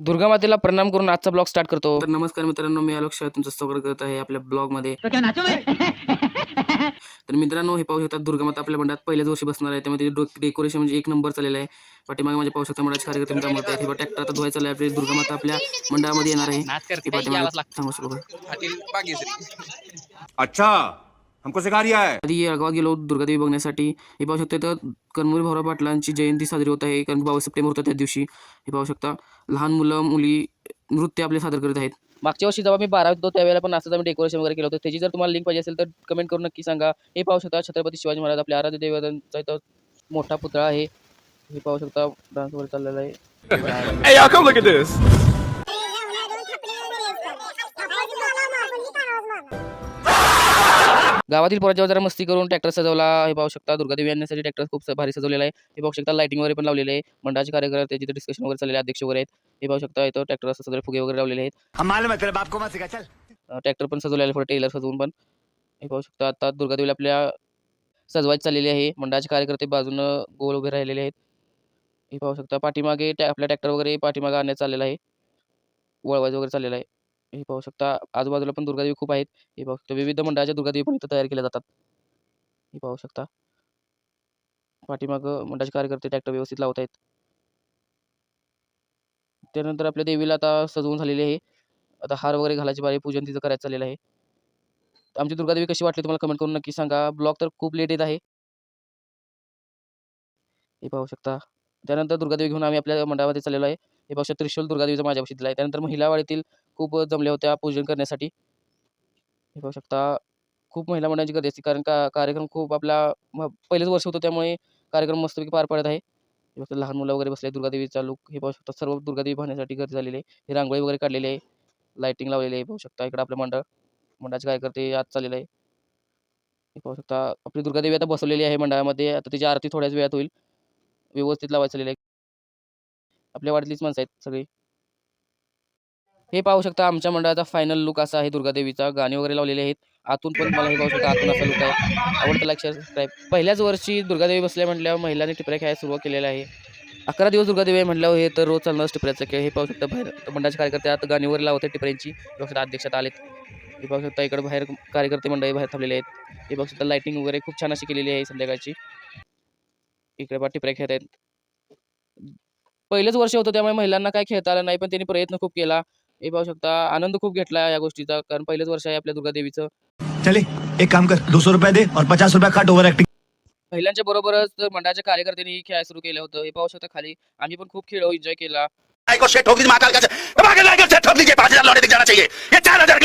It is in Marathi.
दुर्गा मातेला प्रणाम करून आजचा ब्लॉग स्टार्ट करतो. तर नमस्कार मित्रांनो मी आलोक शाह तुमचं स्वागत करत आहे आपल्या ब्लॉगमध्ये. तर मित्रांनो हे पाहू शकता दुर्गा माता आपल्या मंडळात पहिल्याच वर्षी बसणार आहे. त्यामध्ये डेकोरेशन म्हणजे एक नंबर चाललेला आहे. पाठीमागे माझ्या पाहू शकता मंडळाचे कार्यकर्ते मित्र म्हणतात हे ट्रॅक्टर आता धुवायचा आहे आपली. दुर्गा माता आपल्या मंडळामध्ये येणार आहे. अच्छा हमको सिखा रिया है। आधी गावात गेलो दुर्गादेवी बघण्यासाठी. हे पाहू शकता इथं कनमुरी भाऊराव पाटलांची जयंती साजरी होत आहे. कारण बावीस सप्टेंबर होता त्या दिवशी. हे पाहू शकता लहान मुलं मुली नृत्य आपले सादर करत आहेत. मागच्या वर्षी जेव्हा मी बारावीत होतो त्यावेळेला पण असंच आम्ही डेकोरेशन वगैरे केलं होतं. त्याची जर तुम्हाला लिंक पाहिजे असेल तर कमेंट करून नक्की सांगा. हे पाहू शकता छत्रपती शिवाजी महाराज आपल्या आराध्य देवतांचा इथं मोठा पुतळा आहे. हे पाहू शकता डान्स वगैरे चाललेला आहे. गावातील पोराच्या जरा मस्ती करून ट्रॅक्टर सजवला. हे पाहू शकता दुर्गादेवी आणण्यासाठी ट्रॅक्टर खूप भारी सजवलेला आहे. हे पाहू शकता लाइटिंग वगैरे पण लावलेले आहे. मंडळाचे कार्यकर्ते जिथे डिस्कशन वगैरे चाललेले अध्यक्ष वगैरे आहेत. हे पाहू शकता इथं ट्रॅक्टर असं सगळे फुगे वगैरे लावलेले आहेत. ट्रॅक्टर पण सजवलेले आहे पुढे टेलर सजवून पण. हे पाहू शकता आता दुर्गादेवीला आपल्या सजवायची चाललेली आहे. मंडळाचे कार्यकर्ते बाजूनं गोल उभे राहिलेले आहेत. हे पाहू शकता पाठीमागे आपल्या ट्रॅक्टर वगैरे पाठीमागे आणण्यात चाललेला आहे. वळवायचं वगैरे चाललेलं आहे. हे पाहू शकता आजूबाजूला पण दुर्गादेवी खूप आहेत. हे पाहू शकता विविध मंडळाच्या दुर्गादेवी पण इथं तयार केल्या जातात. हे पाहू शकता. पाठीमागं मंडळाचे कार्यकर्ते ट्रॅक्टर व्यवस्थित लावत आहेत. त्यानंतर आपल्या देवीला आता सजवून झालेली आहे. आता हार वगैरे घालायची बारी पूजन तिचं करायचं चाललेलं आहे. आमची दुर्गादेवी कशी वाटली तुम्हाला कमेंट करून नक्की सांगा. ब्लॉग तर खूप लेट येत आहे. हे पाहू शकता. त्यानंतर दुर्गादेवी घेऊन आम्ही आपल्या मंडळामध्ये चाललेलो आहे. हे पक्ष त्रिशूल दुर्गादेवीचा माझ्यापाशी दिला आहे त्यानंतर महिलावाडीतील खूप जमल्या होत्या पूजन करण्यासाठी. हे पाहू शकता खूप महिला मंडळांची गर्दी असते कारण का कार्यक्रम खूप आपला म- पहिलेच वर्ष होतं त्यामुळे कार्यक्रम मस्तपैकी पार पडत आहे. हे फक्त लहान मुलं वगैरे बसले दुर्गादेवीचा लुक हे पाहू शकता सर्व दुर्गादेवी पाहण्यासाठी गर्दी झालेली आहे. हे रांगोळी वगैरे काढलेली आहे. लाईटिंग लावलेली आहे पाहू शकता इकडे आपलं मंडळ. मंडळाचे कार्यकर्ते आज चाललेलं आहे. हे पाहू शकता आपली दुर्गादेवी आता बसवलेली आहे मंडळामध्ये आता तिची आरती थोड्याच वेळात होईल. व्यवस्थित लावायचं चाललेलं आहे. आपल्या वाडीतलीच माणसं आहेत सगळी. हे पाहू शकता आमच्या मंडळाचा फायनल लुक असा आहे दुर्गादेवीचा. गाणी वगैरे लावलेले आहेत. आतून पण मला हे पाहू शकता आतून असा लुक आहे. आवडतं लक्षात सबस्क्राईब पहिल्याच वर्षी दुर्गादेवी बसल्या म्हटल्यावर महिलांनी टिपऱ्या खेळायला सुरुवात केलेला आहे. अकरा दिवस दुर्गादेवी म्हटल्यावर हे तर रोज चालणार टिपऱ्याचा खेळ. हे पाहू शकता बाहेर मंडळाचे कार्यकर्ते आता गाणी वगैरे टिपऱ्यांची. हे शकता अध्यक्षात आलेत. हे पाहू शकता इकडे बाहेर कार्यकर्ते मंडळी बाहेर थांबलेले आहेत. हे पाहू शकता लाइटिंग वगैरे खूप छान अशी केलेली आहे संध्याकाळची. इकडे बा टिपऱ्या खेळत आहेत. पहिलेच वर्ष होतं त्यामुळे महिलांना काय खेळता आलं नाही पण त्यांनी प्रयत्न खूप केला. हे पाहू शकता आनंद खूप घेतला या गोष्टीचा कारण पहिलेच वर्ष आहे आपल्या दुर्गादेवीचं. चले एक काम कर दो सौ रुपया दे और पचास रुपया काट ओवर एक्टिंग महिलांच्या बरोबरच मंडळाच्या कार्यकर्त्यांनी खेळ सुरू केलं होतं. हे पाहू शकता खाली आम्ही पण खूप खेळ एन्जॉय केला. ठोक दीजिए पाँच हजार लौटे दिख जाना चाहिए. ये चार हजार